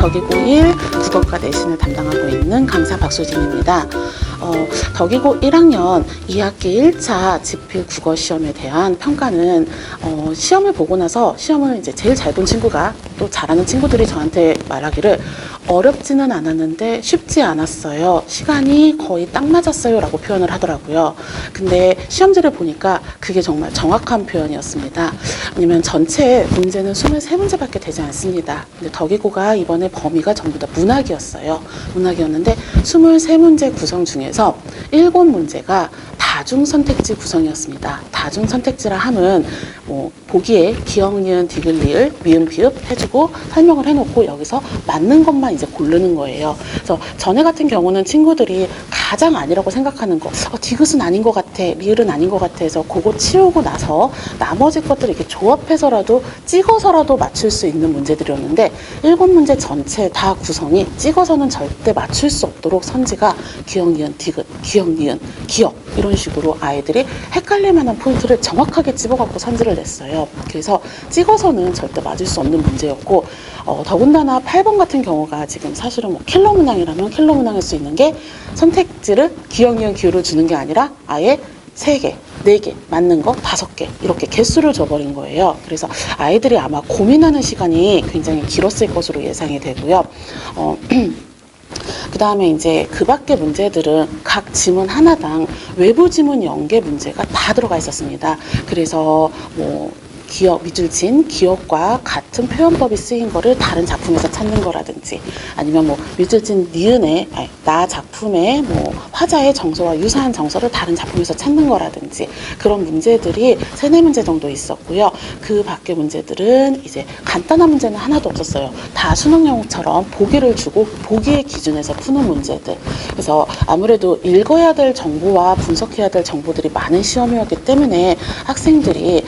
덕이고 1 국어과 내신을 담당하고 있는 강사 박소진입니다. 어, 덕이고 1학년 2학기 1차 지필 국어 시험에 대한 평가는 어, 시험을 보고 나서 시험을 이제 제일 잘 본 친구가 또 잘하는 친구들이 저한테 말하기를 어렵지는 않았는데 쉽지 않았어요. 시간이 거의 딱 맞았어요. 라고 표현을 하더라고요. 근데 시험지를 보니까 그게 정말 정확한 표현이었습니다. 왜냐면 전체 문제는 23문제밖에 되지 않습니다. 근데 덕이고가 이번에 범위가 전부 다 문학이었어요. 문학이었는데 23문제 구성 중에서 7문제가 다중 선택지 구성이었습니다. 다중 선택지라 함은 뭐 보기에 기억, 니은, 디귿, 리을, 미음, 비읍 해주고 설명을 해놓고 여기서 맞는 것만 이제 고르는 거예요. 그래서 전에 같은 경우는 친구들이 가장 아니라고 생각하는 거, 어, 디귿은 아닌 것 같아, 리을은 아닌 것 같아 해서 그거 치우고 나서 나머지 것들을 이렇게 조합해서라도 찍어서라도 맞출 수 있는 문제들이었는데 일곱 문제 전체 다 구성이 찍어서는 절대 맞출 수 없도록 선지가 기억, 니은, 디귿, 기억, 니은, 기억 이런 식으로 아이들이 헷갈릴 만한 포인트를 정확하게 집어갖고 선지를 냈어요. 그래서 찍어서는 절대 맞을 수 없는 문제였고 어, 더군다나 8번 같은 경우가 지금 사실은 뭐 킬러 문항이라면 킬러 문항일 수 있는 게 선택지를 니은, 기호를 주는 게 아니라 아예 세개네 개 맞는 거 다섯 개 이렇게 개수를 줘버린 거예요. 그래서 아이들이 아마 고민하는 시간이 굉장히 길었을 것으로 예상이 되고요. 어, 그 다음에 이제 그 밖의 문제들은 각 지문 하나당 외부 지문 연계 문제가 다 들어가 있었습니다. 그래서 뭐 기억, 미줄진, 기억과 같은 표현법이 쓰인 거를 다른 작품에서 찾는 거라든지 아니면 뭐 미줄진 니은의 아니, 나 작품의 뭐 화자의 정서와 유사한 정서를 다른 작품에서 찾는 거라든지 그런 문제들이 세네 문제 정도 있었고요. 그 밖의 문제들은 이제 간단한 문제는 하나도 없었어요. 다 수능 영역처럼 보기를 주고 보기의 기준에서 푸는 문제들. 그래서 아무래도 읽어야 될 정보와 분석해야 될 정보들이 많은 시험이었기 때문에 학생들이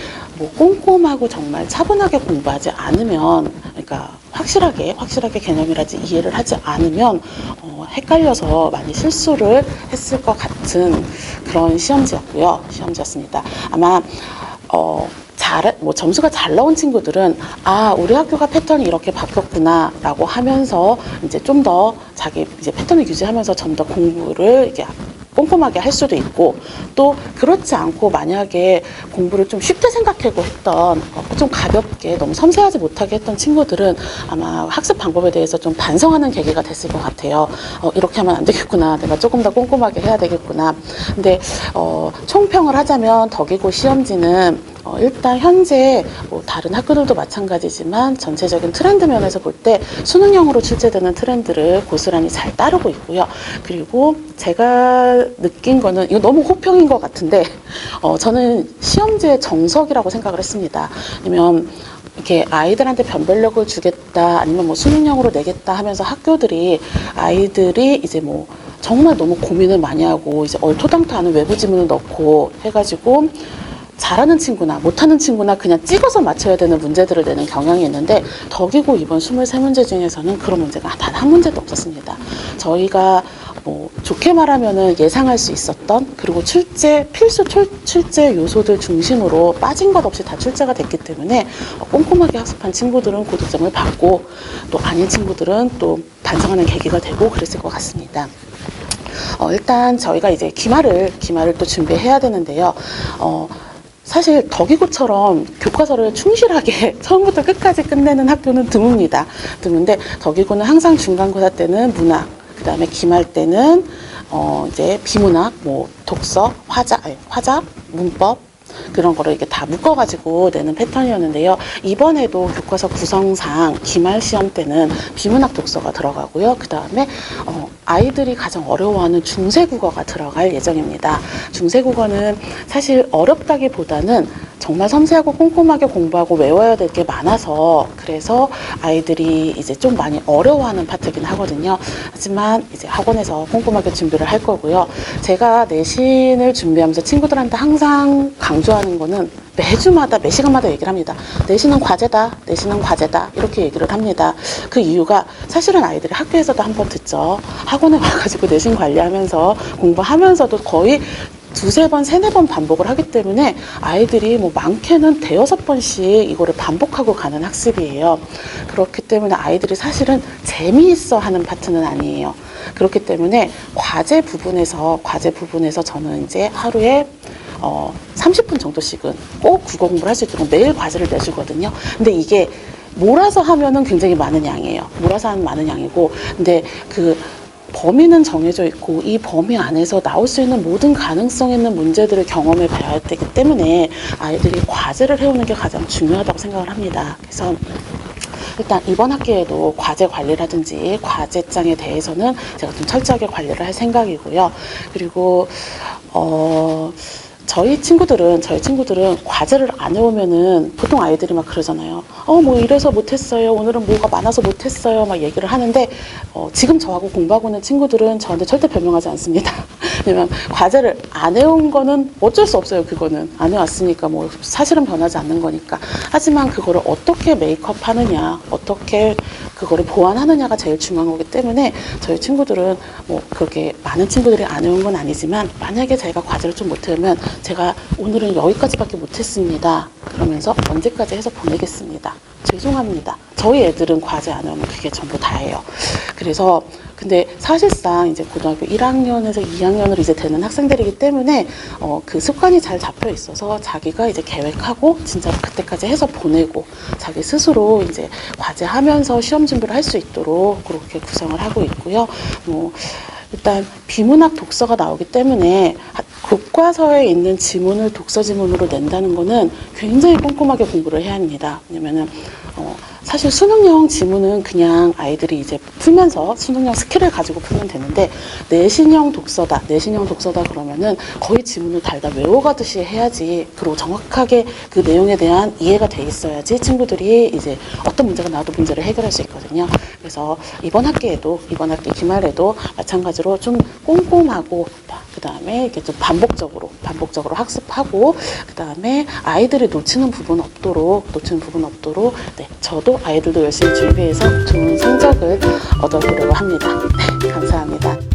뭐 꼼꼼하고 정말 차분하게 공부하지 않으면 그러니까 확실하게 확실하게 개념이라지 이해를 하지 않으면 어, 헷갈려서 많이 실수를 했을 것 같은 그런 시험지였고요. 시험지였습니다. 아마 어, 잘, 뭐 점수가 잘 나온 친구들은 아 우리 학교가 패턴이 이렇게 바뀌었구나라고 하면서 이제 좀 더 자기 이제 패턴을 유지하면서 좀 더 공부를 이게 꼼꼼하게 할 수도 있고 또 그렇지 않고 만약에 공부를 좀 쉽게 생각하고 했던 어, 좀 가볍게 너무 섬세하지 못하게 했던 친구들은 아마 학습 방법에 대해서 좀 반성하는 계기가 됐을 것 같아요. 어, 이렇게 하면 안 되겠구나. 내가 조금 더 꼼꼼하게 해야 되겠구나. 근데 어, 총평을 하자면 덕이고 시험지는 어, 일단 현재 뭐 다른 학교들도 마찬가지지만 전체적인 트렌드 면에서 볼 때 수능형으로 출제되는 트렌드를 고스란히 잘 따르고 있고요. 그리고 제가 느낀 거는 이거 너무 호평인 것 같은데 어, 저는 시험지의 정석이라고 생각을 했습니다. 왜냐면 이렇게 아이들한테 변별력을 주겠다 아니면 뭐 수능형으로 내겠다 하면서 학교들이 아이들이 이제 뭐 정말 너무 고민을 많이 하고 이제 얼토당토 않은 외부 지문을 넣고 해가지고 잘하는 친구나 못하는 친구나 그냥 찍어서 맞춰야 되는 문제들을 내는 경향이 있는데 덕이고 이번 23문제 중에서는 그런 문제가 단 한 문제도 없었습니다. 저희가 뭐 좋게 말하면은 예상할 수 있었던 그리고 출제 필수 출, 출제 요소들 중심으로 빠진 것 없이 다 출제가 됐기 때문에 어, 꼼꼼하게 학습한 친구들은 고득점을 받고 또 아닌 친구들은 또 반성하는 계기가 되고 그랬을 것 같습니다. 어, 일단 저희가 이제 기말을 기말을 또 준비해야 되는데요. 어, 사실 덕이고처럼 교과서를 충실하게 처음부터 끝까지 끝내는 학교는 드뭅니다. 드문데 덕이고는 항상 중간고사 때는 문학, 그 다음에 기말 때는 어 이제 비문학, 뭐 독서, 화자, 아니, 화자, 문법 그런 거를 이렇게 다 묶어가지고 내는 패턴이었는데요. 이번에도 교과서 구성상 기말 시험 때는 비문학 독서가 들어가고요. 그 다음에 어, 아이들이 가장 어려워하는 중세국어가 들어갈 예정입니다. 중세국어는 사실 어렵다기보다는 정말 섬세하고 꼼꼼하게 공부하고 외워야 될 게 많아서 그래서 아이들이 이제 좀 많이 어려워하는 파트긴 하거든요. 하지만 이제 학원에서 꼼꼼하게 준비를 할 거고요. 제가 내신을 준비하면서 친구들한테 항상 강조하는 거는 매주마다 매 시간마다 얘기를 합니다. 내신은 과제다. 내신은 과제다. 이렇게 얘기를 합니다. 그 이유가 사실은 아이들이 학교에서도 한 번 듣죠. 학원에 와가지고 내신 관리하면서 공부하면서도 거의 두세 번, 세네 번 반복을 하기 때문에 아이들이 뭐 많게는 대여섯 번씩 이거를 반복하고 가는 학습이에요. 그렇기 때문에 아이들이 사실은 재미있어 하는 파트는 아니에요. 그렇기 때문에 과제 부분에서, 과제 부분에서 저는 이제 하루에 어, 30분 정도씩은 꼭 국어 공부를 할 수 있도록 매일 과제를 내주거든요. 근데 이게 몰아서 하면은 굉장히 많은 양이에요. 몰아서 하면 많은 양이고, 근데 그 범위는 정해져 있고 이 범위 안에서 나올 수 있는 모든 가능성 있는 문제들을 경험해 봐야 되기 때문에 아이들이 과제를 해오는 게 가장 중요하다고 생각을 합니다. 그래서 일단 이번 학기에도 과제 관리라든지 과제장에 대해서는 제가 좀 철저하게 관리를 할 생각이고요. 그리고 어 저희 친구들은 저희 친구들은 과제를 안 해오면은 보통 아이들이 막 그러잖아요. 어 뭐 이래서 못했어요. 오늘은 뭐가 많아서 못했어요. 막 얘기를 하는데 어, 지금 저하고 공부하고 있는 친구들은 저한테 절대 변명하지 않습니다. 왜냐면 과제를 안 해온 거는 어쩔 수 없어요. 그거는 안 해왔으니까 뭐 사실은 변하지 않는 거니까. 하지만 그거를 어떻게 메이크업 하느냐, 어떻게 그거를 보완하느냐가 제일 중요한 거기 때문에 저희 친구들은 뭐 그렇게 많은 친구들이 안 해온 건 아니지만 만약에 제가 과제를 좀 못하면 제가 오늘은 여기까지밖에 못했습니다. 그러면서 언제까지 해서 보내겠습니다. 죄송합니다. 저희 애들은 과제 안 하면 그게 전부 다예요. 그래서 근데 사실상 이제 고등학교 1학년에서 2학년으로 이제 되는 학생들이기 때문에 어, 그 습관이 잘 잡혀 있어서 자기가 이제 계획하고 진짜로 그때까지 해서 보내고 자기 스스로 이제 과제하면서 시험 준비를 할 수 있도록 그렇게 구성을 하고 있고요. 뭐 일단 비문학 독서가 나오기 때문에 하- 교과서에 있는 지문을 독서 지문으로 낸다는 거는 굉장히 꼼꼼하게 공부를 해야 합니다. 왜냐면은 어, 사실 수능형 지문은 그냥 아이들이 이제 풀면서 수능형 스킬을 가지고 풀면 되는데 내신형 독서다, 내신형 독서다 그러면은 거의 지문을 달다 외워가듯이 해야지 그리고 정확하게 그 내용에 대한 이해가 돼 있어야지 친구들이 이제 어떤 문제가 나와도 문제를 해결할 수 있거든요. 그래서 이번 학기에도 이번 학기 기말에도 마찬가지로 좀 꼼꼼하고 그 다음에 이렇게 좀 반복적으로 반복적으로 학습하고 그 다음에 아이들이 놓치는 부분 없도록 놓치는 부분 없도록 네 저도 아이들도 열심히 준비해서 좋은 성적을 얻어보려고 합니다. 네 감사합니다.